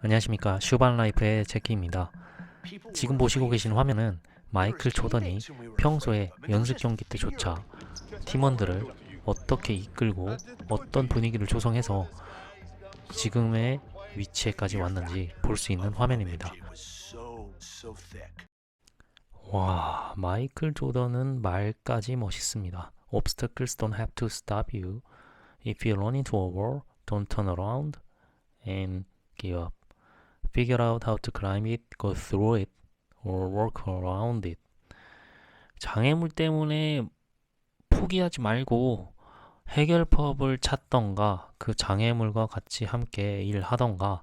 안녕하십니까 슈반 라이프의 제키입니다. 지금 보시고 계신 화면은 마이클 조던이 평소에 연습 경기 때조차 팀원들을 어떻게 이끌고 어떤 분위기를 조성해서 지금의 위치에까지 왔는지 볼 수 있는 화면입니다. 와, 마이클 조던은 말까지 멋있습니다. Obstacles don't have to stop you. If you run into a wall, don't turn around and give up. Figure out how to climb it, go through it, or work around it. 장애물 때문에 포기하지 말고 해결법을 찾던가 그 장애물과 같이 함께 일하던가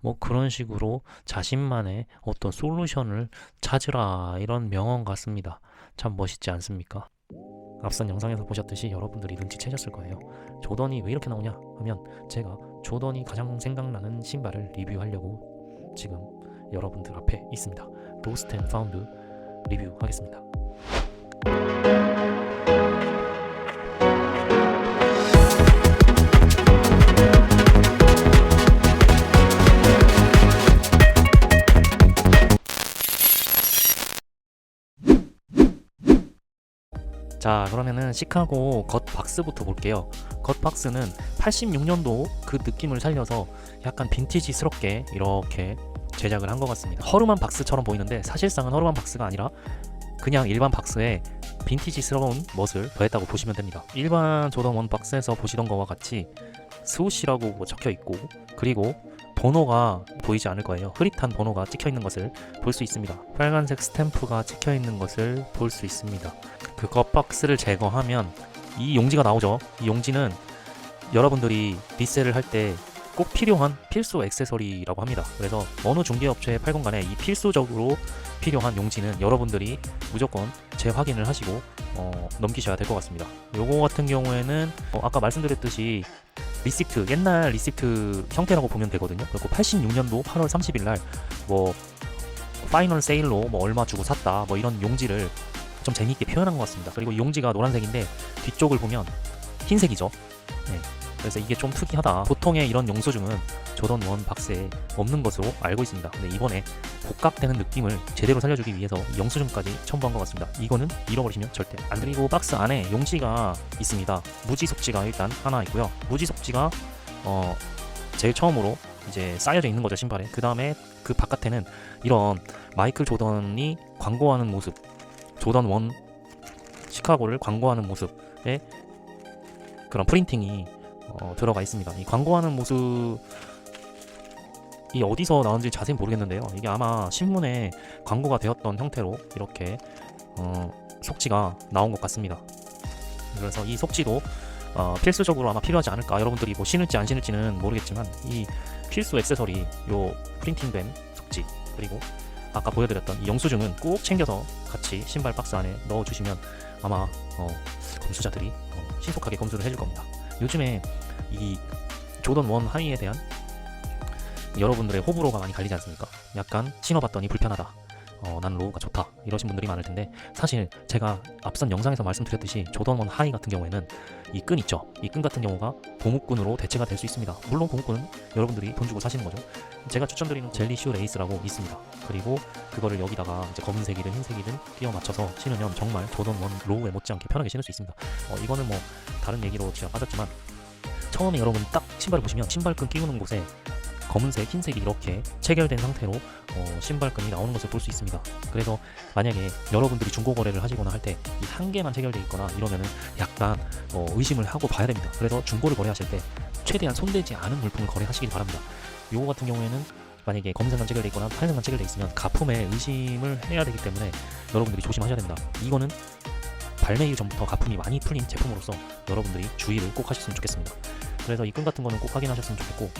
뭐 그런 식으로 자신만의 어떤 솔루션을 찾으라 이런 명언 같습니다. 참 멋있지 않습니까? 앞선 영상에서 보셨듯이 여러분들이 눈치채셨을 거예요. 조던이 왜 이렇게 나오냐 하면 제가 조던이 가장 생각나는 신발을 리뷰하려고 지금 여러분들 앞에 있습니다. 로스트 앤 파운드 리뷰하겠습니다. 자 그러면은 시카고 겉 박스부터 볼게요 겉 박스는 86년도 그 느낌을 살려서 약간 빈티지스럽게 이렇게 제작을 한 것 같습니다. 허름한 박스처럼 보이는데 사실상은 허름한 박스가 아니라 그냥 일반 박스에 빈티지스러운 멋을 더했다고 보시면 됩니다. 일반 조던 원 박스에서 보시던 것과 같이 스우시라고 뭐 적혀 있고 그리고 번호가 보이지 않을 거예요. 흐릿한 번호가 찍혀 있는 것을 볼 수 있습니다. 빨간색 스탬프가 찍혀 있는 것을 볼 수 있습니다. 그 겉박스를 제거하면 이 용지가 나오죠. 이 용지는 여러분들이 리셀을 할때 꼭 필요한 필수 액세서리라고 합니다. 그래서 어느 중개업체에 팔건 간에 이 필수적으로 필요한 용지는 여러분들이 무조건 재확인을 하시고 어, 넘기셔야 될 것 같습니다. 요거 같은 경우에는 어, 아까 말씀드렸듯이 리시트 옛날 리시트 형태라고 보면 되거든요. 그리고 86년도 8월 30일 날뭐 파이널 세일로 뭐 얼마 주고 샀다 뭐 이런 용지를 좀 재미있게 표현한 것 같습니다. 그리고 이 용지가 노란색인데 뒤쪽을 보면 흰색이죠. 네. 그래서 이게 좀 특이하다. 보통의 이런 영수증은 조던 원 박스에 없는 것으로 알고 있습니다. 근데 이번에 복각되는 느낌을 제대로 살려주기 위해서 이 영수증까지 첨부한 것 같습니다. 이거는 잃어버리시면 절대 안. 그리고 박스 안에 용지가 있습니다. 무지 속지가 일단 하나 있고요. 무지 속지가 어 제일 처음으로 이제 쌓여져 있는 거죠 신발에. 그 다음에 그 바깥에는 이런 마이클 조던이 광고하는 모습 조던 원 시카고를 광고하는 모습의 그런 프린팅이 어, 들어가 있습니다. 이 광고하는 모습 이 어디서 나온지 자세히 모르겠는데요. 이게 아마 신문에 광고가 되었던 형태로 이렇게 어, 속지가 나온 것 같습니다. 그래서 이 속지도 어, 필수적으로 아마 필요하지 않을까. 여러분들이 뭐 신을지 안 신을지는 모르겠지만 이 필수 액세서리 요 프린팅된 속지 그리고 아까 보여드렸던 이 영수증은 꼭 챙겨서 같이 신발 박스 안에 넣어주시면 아마 어, 검수자들이 어, 신속하게 검수를 해줄 겁니다. 요즘에 이 조던 원 하이에 대한 여러분들의 호불호가 많이 갈리지 않습니까? 약간 신어봤더니 불편하다. 어, 나는 로우가 좋다. 이러신 분들이 많을 텐데 사실 제가 앞선 영상에서 말씀드렸듯이 조던 원 하이 같은 경우에는 이 끈 있죠. 이 끈 같은 경우가 고무끈으로 대체가 될 수 있습니다. 물론 고무끈은 여러분들이 돈 주고 사시는 거죠. 제가 추천드리는 젤리슈 레이스라고 있습니다. 그리고 그거를 여기다가 이제 검은색이든 흰색이든 끼워 맞춰서 신으면 정말 조던 원 로우에 못지않게 편하게 신을 수 있습니다. 어, 이거는 뭐 다른 얘기로 제가 빠졌지만 처음에 여러분 딱 신발을 보시면 신발끈 끼우는 곳에 검은색, 흰색이 이렇게 체결된 상태로 어, 신발끈이 나오는 것을 볼 수 있습니다. 그래서 만약에 여러분들이 중고 거래를 하시거나 할 때 이 한 개만 체결돼 있거나 이러면은 약간 어, 의심을 하고 봐야 됩니다. 그래서 중고를 거래하실 때 최대한 손대지 않은 물품을 거래하시길 바랍니다. 요거 같은 경우에는 만약에 검은색만 체결돼 있거나 하얀색만 체결돼 있으면 가품에 의심을 해야 되기 때문에 여러분들이 조심하셔야 됩니다. 이거는 발매일 전부터 가품이 많이 풀린 제품으로서 여러분들이 주의를 꼭 하셨으면 좋겠습니다. 그래서 이 끈 같은 거는 꼭 확인하셨으면 좋겠고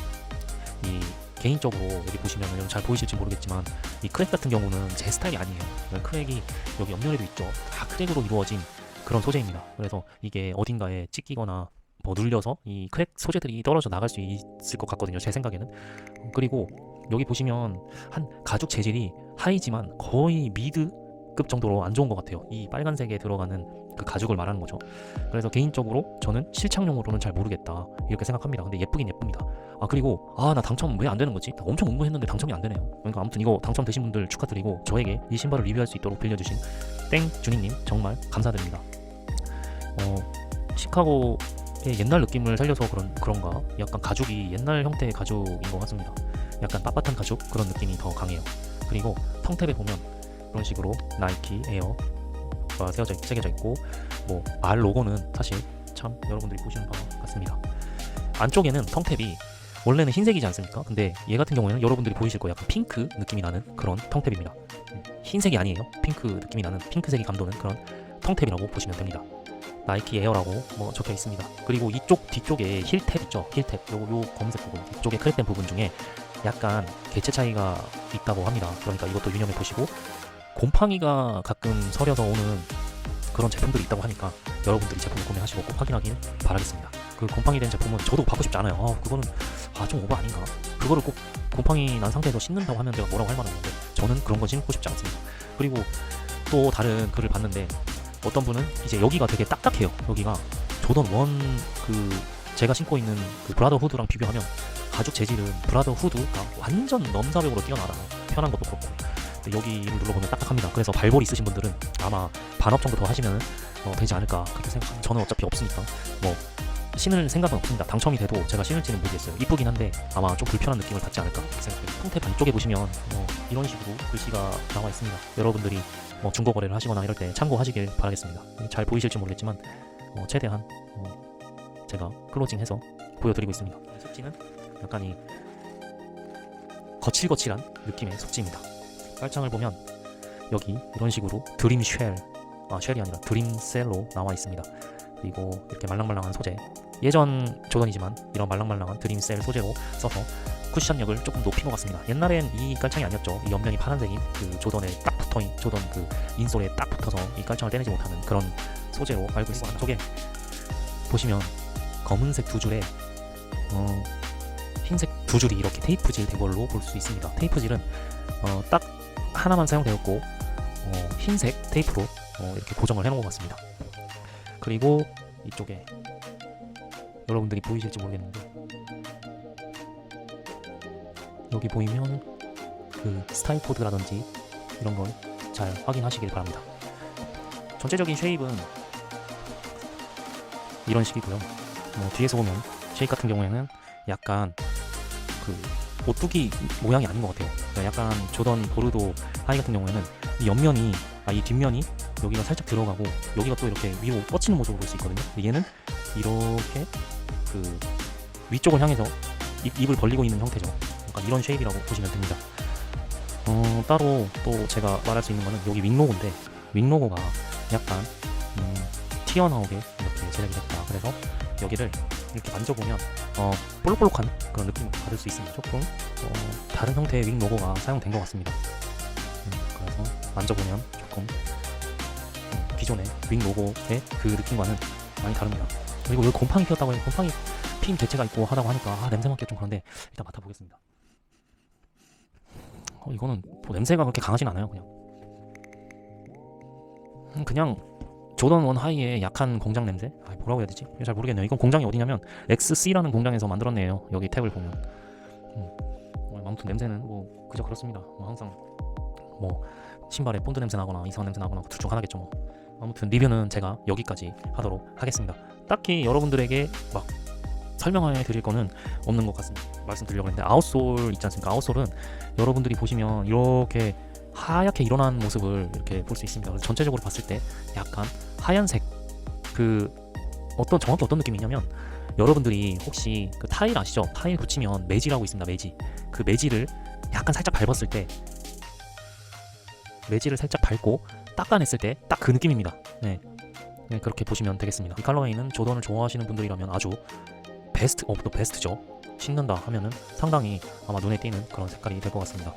이 개인적으로 여기 보시면 잘 보이실지 모르겠지만 이 크랙 같은 경우는 제 스타일이 아니에요. 크랙이 여기 옆면에도 있죠. 다 크랙으로 이루어진 그런 소재입니다. 그래서 이게 어딘가에 찢기거나 뭐 눌려서 이 크랙 소재들이 떨어져 나갈 수 있을 것 같거든요. 제 생각에는. 그리고 여기 보시면 한 가죽 재질이 하이지만 거의 미드 급 정도로 안 좋은 것 같아요. 이 빨간색에 들어가는 그 가죽을 말하는 거죠. 그래서 개인적으로 저는 실착용으로는 잘 모르겠다 이렇게 생각합니다. 근데 예쁘긴 예쁩니다. 아 그리고 아 나 당첨 왜 안 되는 거지? 나 엄청 응모했는데 당첨이 안 되네요. 그러니까 아무튼 이거 당첨되신 분들 축하드리고 저에게 이 신발을 리뷰할 수 있도록 빌려주신 땡준이님 정말 감사드립니다. 어 시카고의 옛날 느낌을 살려서 그런 그런가? 약간 가죽이 옛날 형태의 가죽인 것 같습니다. 약간 빳빳한 가죽 그런 느낌이 더 강해요. 그리고 텅탭에 보면 이런 식으로 나이키 에어가 세워져 있- 새겨져 있고 뭐 R 로고는 사실 참 여러분들이 보시는 바와 같습니다. 안쪽에는 텅탭이 원래는 흰색이지 않습니까? 근데 얘 같은 경우에는 여러분들이 보이실 거예요. 약간 핑크 느낌이 나는 그런 텅탭입니다. 음, 흰색이 아니에요. 핑크 느낌이 나는 핑크색이 감도는 그런 텅탭이라고 보시면 됩니다. 나이키 에어라고 뭐 적혀 있습니다. 그리고 이쪽 뒤쪽에 힐탭 있죠. 힐탭 요, 요 검은색 부분 이쪽에 크랙된 부분 중에 약간 개체 차이가 있다고 합니다. 그러니까 이것도 유념해 보시고 곰팡이가 가끔 서려서 오는 그런 제품들이 있다고 하니까 여러분들이 제품을 구매하시고 꼭 확인하길 바라겠습니다. 그 곰팡이 된 제품은 저도 받고 싶지 않아요. 아, 그거는 아 좀 오버 아닌가? 그거를 꼭 곰팡이 난 상태에서 신는다고 하면 제가 뭐라고 할 말은 없는데 저는 그런 건 신고 싶지 않습니다. 그리고 또 다른 글을 봤는데 어떤 분은 이제 여기가 되게 딱딱해요. 여기가 조던 원 그 제가 신고 있는 그 브라더 후드랑 비교하면 가죽 재질은 브라더 후드가 완전 넘사벽으로 뛰어나요. 편한 것도 그렇고 여기를 눌러보면 딱딱합니다. 그래서 발볼 있으신 분들은 아마 반업 정도 더 하시면 어, 되지 않을까 그렇게 생각합니다. 저는 어차피 없으니까 뭐 신을 생각은 없습니다. 당첨이 돼도 제가 신을지는 모르겠어요. 이쁘긴 한데 아마 좀 불편한 느낌을 받지 않을까 생각해요. 형태 안쪽에 보시면 뭐 이런 식으로 글씨가 나와 있습니다. 여러분들이 뭐 중고 거래를 하시거나 이럴 때 참고하시길 바라겠습니다. 잘 보이실지 모르겠지만 어, 최대한 어, 제가 클로징해서 보여드리고 있습니다. 속지는 약간 이 거칠거칠한 느낌의 속지입니다. 깔창을 보면 여기 이런 식으로 드림 쉘, 아 쉘이 아니라 드림 셀로 나와 있습니다. 그리고 이렇게 말랑말랑한 소재. 예전 조던이지만 이런 말랑말랑한 드림 셀 소재로 써서 쿠션력을 조금 높인 것 같습니다. 옛날엔 이 깔창이 아니었죠. 이 옆면이 파란색인 그 조던에 딱 붙어 있, 조던 그 인솔에 딱 붙어서 이 깔창을 떼내지 못하는 그런 소재로 알고 있습니다. 안쪽에 보시면 검은색 두 줄에 어, 흰색 두 줄이 이렇게 테이프질 된 걸로 볼 수 있습니다. 테이프질은 어, 딱 하나만 사용되었고 어, 흰색 테이프로 어, 이렇게 고정을 해놓은 것 같습니다. 그리고 이쪽에 여러분들이 보이실지 모르겠는데 여기 보이면 그 스타일 코드라든지 이런 걸잘 확인하시길 바랍니다. 전체적인 쉐입은 이런 식이고요. 뭐 뒤에서 보면 쉐입 같은 경우에는 약간 그 오뚜기 모양이 아닌 것 같아요. 그러니까 약간 조던 보르도 하이 같은 경우에는 이 옆면이 아 이 뒷면이 여기가 살짝 들어가고 여기가 또 이렇게 위로 뻗치는 모습을 볼수 있거든요. 근데 얘는 이렇게 그 위쪽을 향해서 입, 입을 벌리고 있는 형태죠. 약간 이런 쉐입이라고 보시면 됩니다. 어, 따로 또 제가 말할 수 있는 거는 여기 윙 로고인데 윙 로고가 약간 음, 튀어나오게 이렇게 제작이 됐다. 그래서 여기를 이렇게 만져보면 어, 볼록볼록한 그런 느낌을 받을 수 있습니다. 조금 어, 다른 형태의 윙 로고가 사용된 것 같습니다. 음, 그래서 만져보면 조금 음, 기존의 윙 로고의 그 느낌과는 많이 다릅니다. 그리고 여기 곰팡이 피었다고 해요. 곰팡이 핀 개체가 있고 하다고 하니까 아, 냄새 맡기가 좀 그런데 일단 맡아보겠습니다. 어, 이거는 뭐 냄새가 그렇게 강하진 않아요. 그냥 음, 그냥 조던 원 하이의 약한 공장 냄새? 아, 뭐라고 해야 되지? 잘 모르겠네요. 이건 공장이 어디냐면 XC라는 공장에서 만들었네요. 여기 탭을 보면. 음. 어, 아무튼 냄새는 뭐 그저 그렇습니다. 뭐 항상 뭐 신발에 본드 냄새 나거나 이상한 냄새 나거나 둘 중 하나겠죠. 뭐. 아무튼 리뷰는 제가 여기까지 하도록 하겠습니다. 딱히 여러분들에게 막 설명해 드릴 거는 없는 것 같습니다. 말씀드리려고 했는데 아웃솔 있지 않습니까? 아웃솔은 여러분들이 보시면 이렇게 하얗게 일어난 모습을 이렇게 볼 수 있습니다. 전체적으로 봤을 때 약간 하얀색 그 어떤 정확히 어떤 느낌이냐면 여러분들이 혹시 그 타일 아시죠? 타일 붙이면 매지라고 있습니다. 매지. 그 매지를 약간 살짝 밟았을 때 매지를 살짝 밟고 닦아냈을 때 딱 그 느낌입니다. 네. 네, 그렇게 보시면 되겠습니다. 이 칼로웨이는 조던을 좋아하시는 분들이라면 아주 베스트 오브 더 베스트죠. 신는다 하면은 상당히 아마 눈에 띄는 그런 색깔이 될 것 같습니다.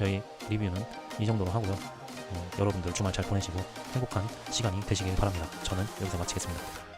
저희 리뷰는 이 정도로 하고요. 어, 여러분들 주말 잘 보내시고 행복한 시간이 되시길 바랍니다. 저는 여기서 마치겠습니다.